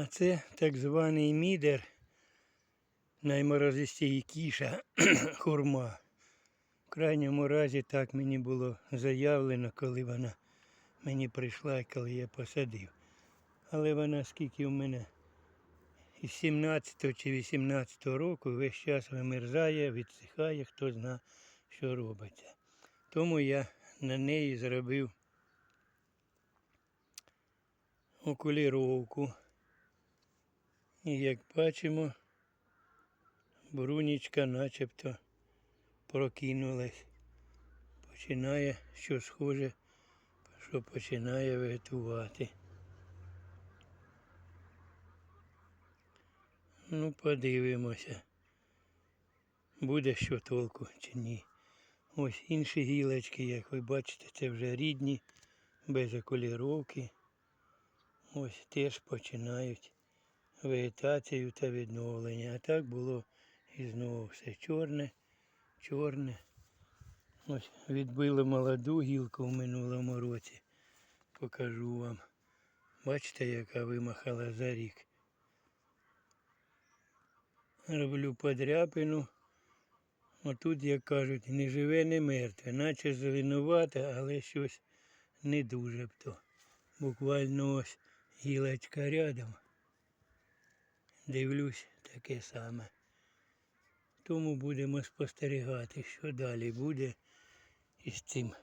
А це так званий мідер, найморозостійкіша хурма. В крайньому разі так мені було заявлено, коли вона мені прийшла, коли я посадив. Але вона скільки в мене із 17 чи 18 року весь час вимерзає, відсихає, хто зна, що робиться. Тому я на неї зробив окуліровку. І як бачимо, брунічка начебто прокинулась. Починає, що схоже, що починає вегетувати. Ну, подивимося, буде що толку чи ні. Ось інші гілочки, як ви бачите, це вже рідні, без окуліровки. Ось теж починають вегетацію та відновлення. А так було і знову все чорне, чорне. Ось відбили молоду гілку в минулому році. Покажу вам. Бачите, яка вимахала за рік. Роблю подряпину. Отут, як кажуть, не живе, не мертве. Наче зеленувате, але щось не дуже б то. Буквально ось гілочка рядом. Дивлюсь таке саме. Тому будемо спостерігати, що далі буде із цим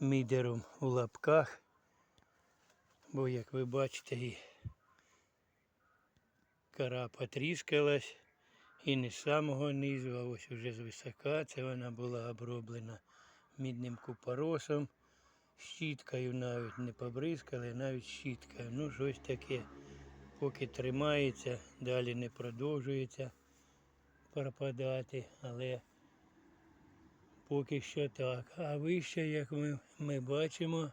мідером у лапках. Бо, як ви бачите, і кора потріскалась і не з самого низу, а ось уже з висока. Це вона була оброблена мідним купоросом, щіткою навіть не побризкали, навіть щіткою. Ну, щось таке. Поки тримається, далі не продовжується пропадати, але поки що так. А вище, як ми, ми бачимо,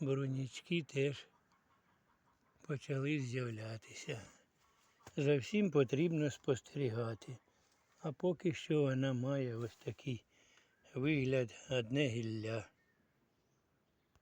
брунічки теж почали з'являтися. За всім потрібно спостерігати. А поки що вона має ось такий вигляд одне гілля.